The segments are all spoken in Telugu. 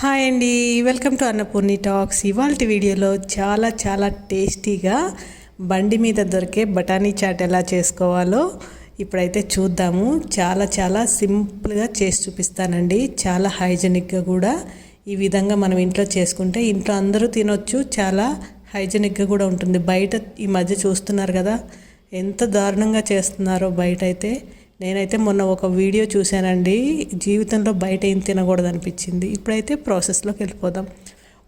హాయ్ అండి. Welcome to Annapurni talks. ఇవాళ వీడియోలో చాలా చాలా టేస్టీగా బండి మీద దొరికే బఠానీ చాట్ ఎలా చేసుకోవాలో ఇప్పుడైతే చూద్దాము. చాలా చాలా సింపుల్గా చేసి చూపిస్తానండి. చాలా హైజెనిక్గా కూడా ఈ విధంగా మనం ఇంట్లో చేసుకుంటే ఇంట్లో అందరూ తినొచ్చు. చాలా హైజెనిక్గా కూడా ఉంటుంది. బయట ఈ మధ్య చూస్తున్నారు కదా ఎంత దారుణంగా చేస్తున్నారో బయట అయితే నేనైతే మొన్న ఒక వీడియో చూశానండి. జీవితంలో బయట ఏం తినకూడదు అనిపించింది ఇప్పుడైతే ప్రాసెస్లోకి వెళ్ళిపోదాం.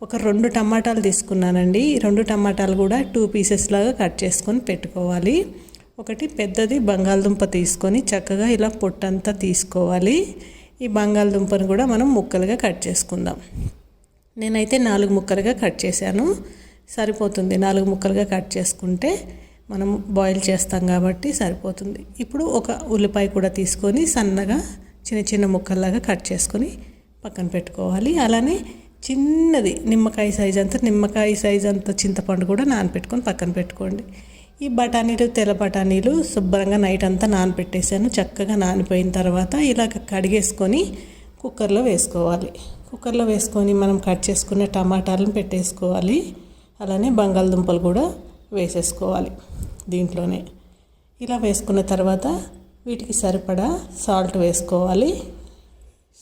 ఒక రెండు టమాటాలు తీసుకున్నానండి. రెండు టమాటాలు కూడా టూ పీసెస్ లాగా కట్ చేసుకొని పెట్టుకోవాలి. ఒకటి పెద్దది బంగాళదుంప తీసుకొని చక్కగా ఇలా పొట్టంతా తీసుకోవాలి. ఈ బంగాళదుంపను కూడా మనం ముక్కలుగా కట్ చేసుకుందాం. నేనైతే నాలుగు ముక్కలుగా కట్ చేశాను. సరిపోతుంది నాలుగు ముక్కలుగా కట్ చేసుకుంటే మనం బాయిల్ చేస్తాం కాబట్టి సరిపోతుంది. ఇప్పుడు ఒక ఉల్లిపాయ కూడా తీసుకొని సన్నగా చిన్న చిన్న ముక్కల్లాగా కట్ చేసుకొని పక్కన పెట్టుకోవాలి. అలానే చిన్నది నిమ్మకాయ సైజ్ అంతా నిమ్మకాయ సైజ్ అంత చింతపండు కూడా నానపెట్టుకొని పక్కన పెట్టుకోండి. ఈ బఠానీలు తెల్ల బఠానీలు శుభ్రంగా నైట్ అంతా నానపెట్టేసాను చక్కగా నానిపోయిన తర్వాత ఇలా కడిగేసుకొని కుక్కర్లో వేసుకోవాలి. కుక్కర్లో వేసుకొని మనం కట్ చేసుకున్న టమాటాలను పెట్టేసుకోవాలి. అలానే బంగాళదుంపలు కూడా వేసేసుకోవాలి దీంట్లోనే. ఇలా వేసుకున్న తర్వాత వీటికి సరిపడా సాల్ట్ వేసుకోవాలి.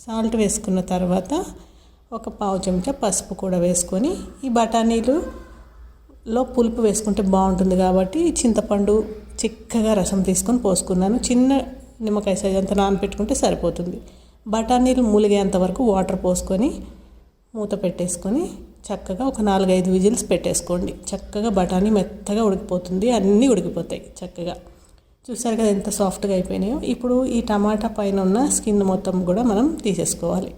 సాల్ట్ వేసుకున్న తర్వాత ఒక పావు చెంచా పసుపు కూడా వేసుకొని ఈ బఠానీలు లో పులుపు వేసుకుంటే బాగుంటుంది కాబట్టి చింతపండు చిక్కగా రసం తీసుకొని పోసుకున్నాను. చిన్న నిమ్మకాయ సైజ్ అంత నానపెట్టుకుంటే సరిపోతుంది. బఠానీలు మూలిగేంత వరకు వాటర్ పోసుకొని మూత పెట్టేసుకొని చక్కగా ఒక నాలుగైదు విజిల్స్ పెట్టేసుకోండి. చక్కగా బఠానీ మెత్తగా ఉడికిపోతుంది. అన్నీ ఉడికిపోతాయి చక్కగా. చూసారు కదా ఎంత సాఫ్ట్గా అయిపోయినాయో? ఇప్పుడు ఈ టమాటా పైన ఉన్న స్కిన్ మొత్తం కూడా మనం తీసేసుకోవాలి.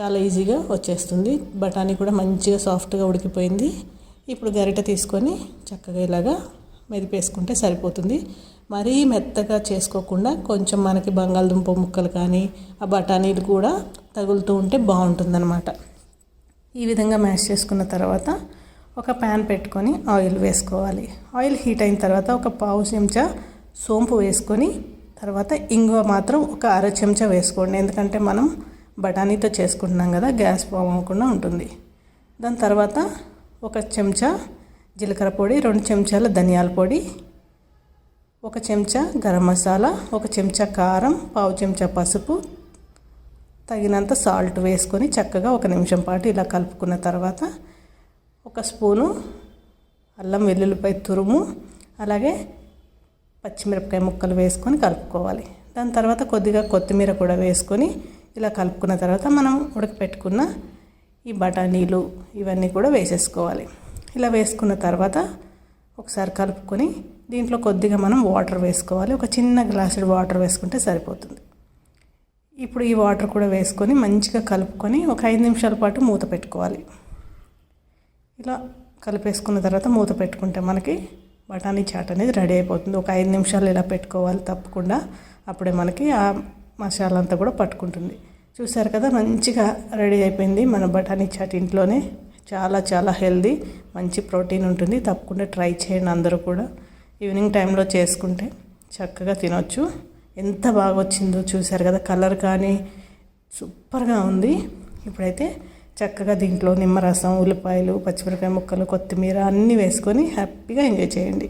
చాలా ఈజీగా వచ్చేస్తుంది. బఠానీ కూడా మంచిగా సాఫ్ట్గా ఉడికిపోయింది. ఇప్పుడు గరిట తీసుకొని చక్కగా ఇలాగా మెదిపేసుకుంటే సరిపోతుంది. మరీ మెత్తగా చేసుకోకుండా కొంచెం మనకి బంగాళదుంప ముక్కలు కానీ ఆ బఠానీలు కూడా తగులుతూ ఉంటే బాగుంటుందన్నమాట. ఈ విధంగా మ్యాష్ చేసుకున్న తర్వాత ఒక ప్యాన్ పెట్టుకొని ఆయిల్ వేసుకోవాలి. ఆయిల్ హీట్ అయిన తర్వాత ఒక పావు చెంచా సోంపు వేసుకొని తర్వాత ఇంగువ మాత్రం ఒక అర చెంచా వేసుకోండి. ఎందుకంటే మనం బఠానీతో చేసుకుంటున్నాం కదా గ్యాస్ ఫామ్ అవ్వకుండా ఉంటుంది. దాని తర్వాత ఒక చెంచా జీలకర్ర పొడి రెండు చెంచాల ధనియాల పొడి ఒక చెంచా గరం మసాలా ఒక చెంచా కారం పావు చెంచా పసుపు తగినంత సాల్ట్ వేసుకొని చక్కగా ఒక నిమిషం పాటు ఇలా కలుపుకున్న తర్వాత ఒక స్పూను అల్లం వెల్లుల్లిపాయ తురుము అలాగే పచ్చిమిరపకాయ ముక్కలు వేసుకొని కలుపుకోవాలి. దాని తర్వాత కొద్దిగా కొత్తిమీర కూడా వేసుకొని ఇలా కలుపుకున్న తర్వాత మనం ఉడకపెట్టుకున్న ఈ బఠానీలు ఇవన్నీ కూడా వేసేసుకోవాలి. ఇలా వేసుకున్న తర్వాత ఒకసారి కలుపుకొని దీంట్లో కొద్దిగా మనం వాటర్ వేసుకోవాలి. ఒక చిన్న గ్లాసుడు వాటర్ వేసుకుంటే సరిపోతుంది. ఇప్పుడు ఈ వాటర్ కూడా వేసుకొని మంచిగా కలుపుకొని ఒక ఐదు నిమిషాల పాటు మూత పెట్టుకోవాలి. ఇలా కలిపేసుకున్న తర్వాత మూత పెట్టుకుంటే మనకి బఠానీ చాట్ అనేది రెడీ అయిపోతుంది. ఒక ఐదు నిమిషాలు ఇలా పెట్టుకోవాలి తప్పకుండా. అప్పుడే మనకి ఆ మసాలా అంతా కూడా పట్టుకుంటుంది. చూసారు కదా మంచిగా రెడీ అయిపోయింది మన బఠానీ చాట్ ఇంట్లోనే. చాలా చాలా హెల్దీ మంచి ప్రోటీన్ ఉంటుంది. తప్పకుండా ట్రై చేయండి అందరూ కూడా. ఈవినింగ్ టైంలో చేసుకుంటే చక్కగా తినొచ్చు. ఎంత బాగా వచ్చిందో చూసారు కదా కలర్ కానీ సూపర్గా ఉంది. ఇప్పుడైతే చక్కగా దీంట్లో నిమ్మరసం ఉల్లిపాయలు పచ్చిమిరపకాయ ముక్కలు కొత్తిమీర అన్నీ వేసుకొని హ్యాపీగా ఎంజాయ్ చేయండి.